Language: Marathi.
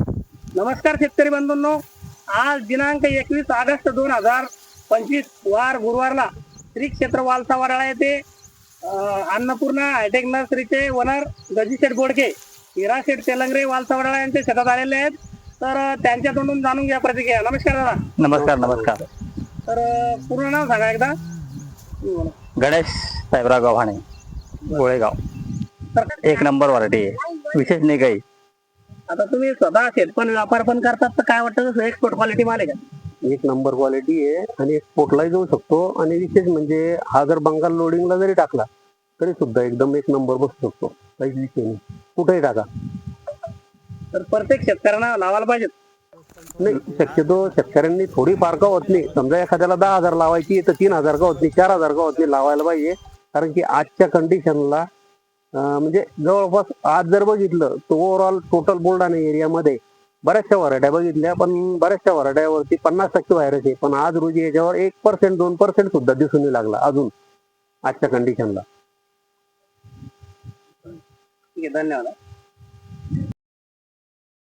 नमस्कार शेतकरी बंधूंनो. आज दिनांक एकवीस ऑगस्ट दोन हजार पंचवीस वार गुरुवारला श्री क्षेत्र वालसा वडाळा येथे अन्नपूर्णा हायटेक नर्सरीचे ओनर गजीशेठ गोडके हिराशेठ तेलंगरे वालसा वडाळा यांच्या शेतात आलेले आहेत. तर त्यांच्या तोंडून जाणून घ्या प्रतिक्रिया. नमस्कार दादा. नमस्कार नमस्कार. तर पूर्ण नाव सांगा एकदा. गणेश साहेबराव गव्हाणे गोळेगाव. तर एक नंबर आहे. विशेष नाही काही. आता तुम्ही स्वतः शेतपण व्यापार पण करतात तर काय वाटतं कसं एक्सपोर्ट क्वालिटी माल आहे का? एक नंबर क्वालिटी आहे आणि एक्सपोर्टलाही जाऊ शकतो. आणि विशेष म्हणजे हा जर बंगाल लोडिंगला जरी टाकला तरी सुद्धा एकदम एक नंबर बसू शकतो. काहीच विषय नाही. कुठेही टाका. तर प्रत्येक शेतकऱ्यांना लावायला पाहिजे नाही शक्यतो शेतकऱ्यांनी थोडी फार का होत नाही. समजा एखाद्याला दहा हजार लावायची तर तीन हजार का होत नाही चार हजार का होत नाही लावायला पाहिजे. कारण की आजच्या कंडिशनला म्हणजे जवळपास आज जर बघितलं तर ओव्हरऑल टोटल बुलढाणा एरियामध्ये बऱ्याचशा व्हरायट्या बघितल्या पण बऱ्याचशा व्हरायट्यावरती पन्नास टक्के व्हायरस आहे. पण आज रोजी याच्यावर एक पर्सेंट दोन पर्सेंट सुद्धा दिसून लागला अजून आजच्या कंडिशनला ठीक आहे धन्यवाद.